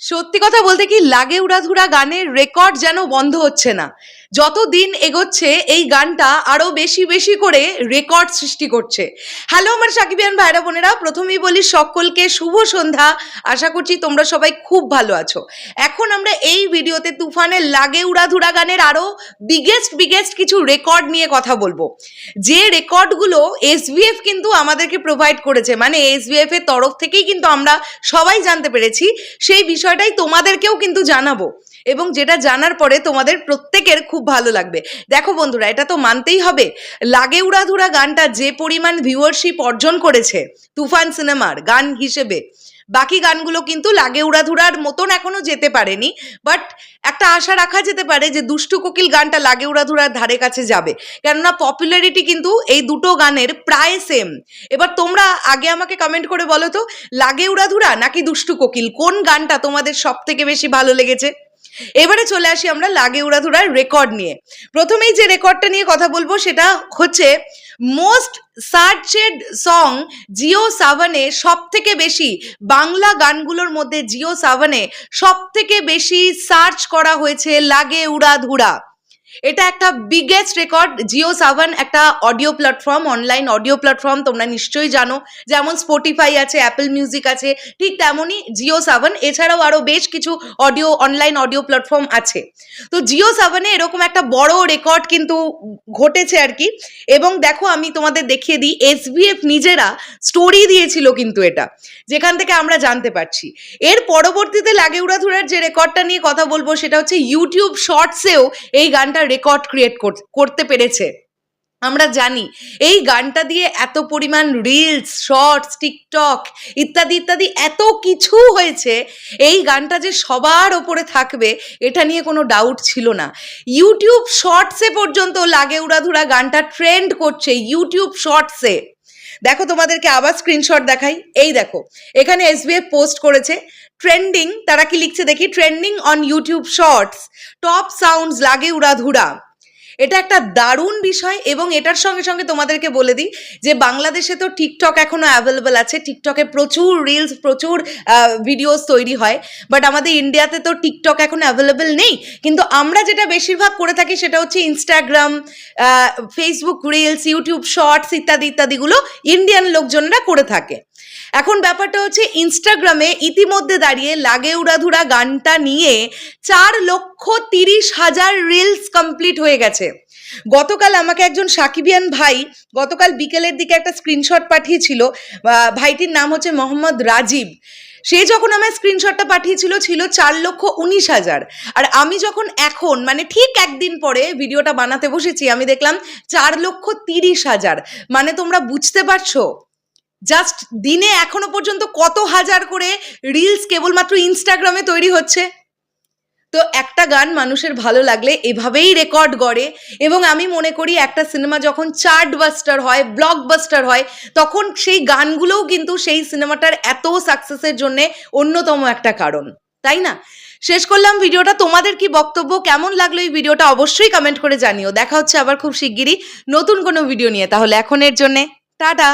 সত্যি কথা বলতে কি লাগে উড়াধুরা গানের রেকর্ড যেন বন্ধ হচ্ছে না। যত দিন এগোচ্ছে, এই গানটা আরও বেশি বেশি করে রেকর্ড সৃষ্টি করছে। হ্যালো আমার সাকিবিয়ান ভাইরা বোনেরা, প্রথমেই বলি সকলকে শুভ সন্ধ্যা। আশা করছি তোমরা সবাই খুব ভালো আছো। এখন আমরা এই ভিডিওতে তুফানের লাগে উড়াধুরা গানের আরও বিগেস্ট বিগেস্ট কিছু রেকর্ড নিয়ে কথা বলব। যে রেকর্ডগুলো এসবিএফ কিন্তু আমাদেরকে প্রোভাইড করেছে। মানে এসবিএফ এর তরফ থেকেই কিন্তু আমরা সবাই জানতে পেরেছি। সেই বিষয়টাই তোমাদেরকেও কিন্তু জানাব। এবং যেটা জানার পরে তোমাদের প্রত্যেকের খুব ভালো লাগবে। দেখো বন্ধুরা, এটা তো মানতেই হবে। লাগে উড়াধুরা গানটা যে পরিমাণ ভিউয়ারশিপ অর্জন করেছে, তুফান সিনেমার গান হিসেবে। বাকি গানগুলো কিন্তু লাগে উড়াধুরার মতন এখনও যেতে পারেনি বাট একটা আশা রাখা যেতে পারে যে দুষ্টু কোকিল গানটা লাগে উড়াধুরার ধারে কাছে যাবে। কেননা পপুলারিটি কিন্তু এই দুটো গানের প্রায় সেম এবার তোমরা আগে আমাকে কমেন্ট করে বলো তো, লাগে উড়াধুরা নাকি দুষ্টু কোকিল? কোন গানটা তোমাদের সব থেকে বেশি ভালো লেগেছে? এবারে চলে আসি আমরা লাগে উড়াধুরার রেকর্ড নিয়ে। প্রথমেই যে রেকর্ডটা নিয়ে কথা বলব সেটা হচ্ছে মোস্ট সার্চেড সং জিও সাভানে সব থেকে বেশি, বাংলা গানগুলোর মধ্যে জিও সাভানে সব থেকে বেশি সার্চ করা হয়েছে লাগে উড়াধুরা। এটা একটা বিগেস্ট রেকর্ড জিও সাভান একটা audio platform online audio platform তোমরা নিশ্চয়ই জানো। যেমন স্পটিফাই আছে অ্যাপেল মিউজিক আছে, ঠিক তেমনই জিও সাভান এছাড়াও আরও বেশ কিছু অডিও অনলাইন অডিও প্ল্যাটফর্ম আছে। তো জিও সাভানে এরকম একটা বড় রেকর্ড কিন্তু ঘটেছে আর কি। এবং দেখো আমি তোমাদের দেখিয়ে দিই এসবিএফ নিজেরা স্টোরি দিয়েছিল কিন্তু এটা, যেখান থেকে আমরা জানতে পারছি। এর পরবর্তীতে লাগে উড়াধুরার যে রেকর্ডটা নিয়ে কথা বলব, সেটা হচ্ছে ইউটিউব শর্টসেও এই গানটা রেকর্ড ক্রিয়েট করতে পেরেছে। আমরা জানি, এই গানটা দিয়ে এত পরিমাণ রিলস শর্টস টিকটক ইত্যাদি ইত্যাদি এত কিছু হয়েছে, এই গানটা যে সবার ওপরে থাকবে, এটা নিয়ে কোনো ডাউট ছিল না। ইউটিউব শর্টসে পর্যন্ত লাগে উড়াধুরা গানটা ট্রেন্ড করছে ইউটিউব শর্টসে দেখো তোমাদেরকে আবার স্ক্রিনশট দেখাই। এই দেখো, এখানে এসবিএফ পোস্ট করেছে ট্রেন্ডিং তারা কি লিখছে দেখি? Trending on YouTube shorts top sounds লাগে উড়াধুরা। এটা একটা দারুণ বিষয় এবং এটার সঙ্গে সঙ্গে তোমাদেরকে বলে দিই যে বাংলাদেশে তো টিকটক এখনও অ্যাভেলেবেল আছে। টিকটকে প্রচুর রিলস প্রচুর ভিডিওস তৈরি হয়। বাট আমাদের ইন্ডিয়াতে তো টিকটক এখন অ্যাভেলেবেল নেই। কিন্তু আমরা যেটা বেশিরভাগ করে থাকি সেটা হচ্ছে Instagram Facebook reels YouTube shorts ইত্যাদি, ইত্যাদিগুলো ইন্ডিয়ান লোকজনরা করে থাকে। এখন ব্যাপারটা হচ্ছে ইনস্টাগ্রামে ইতিমধ্যে দাঁড়িয়ে লাগে উড়াধুরা গানটা নিয়ে চার লক্ষ তিরিশ হাজার রিলস কমপ্লিট হয়ে গেছে। গতকাল আমাকে একজন সাকিবিয়ান ভাই গতকাল বিকেলের দিকে একটা স্ক্রিনশট পাঠিয়েছিল ভাইটির নাম হচ্ছে মোহাম্মদ রাজীব। সে যখন আমায় স্ক্রিনশটটা পাঠিয়েছিল ছিল চার লক্ষ উনিশ হাজার। আর আমি যখন এখন মানে ঠিক একদিন পরে ভিডিওটা বানাতে বসেছি, আমি দেখলাম চার লক্ষ তিরিশ হাজার। মানে তোমরা বুঝতে পারছ? জাস্ট দিনে এখনও পর্যন্ত কত হাজার করে রিলস কেবলমাত্র ইনস্টাগ্রামে তৈরি হচ্ছে? তো একটা গান মানুষের ভালো লাগলে এভাবেই রেকর্ড গড়ে এবং আমি মনে করি একটা সিনেমা যখন চার্ট বাস্টার হয় ব্লকবাস্টার হয়, তখন সেই গানগুলোও কিন্তু সেই সিনেমাটার এত সাকসেসের জন্য অন্যতম একটা কারণ। তাই না? শেষ করলাম ভিডিওটা। তোমাদের কি বক্তব্য? কেমন লাগল এই ভিডিওটা? অবশ্যই কমেন্ট করে জানিও। দেখা হচ্ছে আবার খুব শিগগিরই নতুন কোনো ভিডিও নিয়ে। তাহলে এখনের জন্যে টাটা!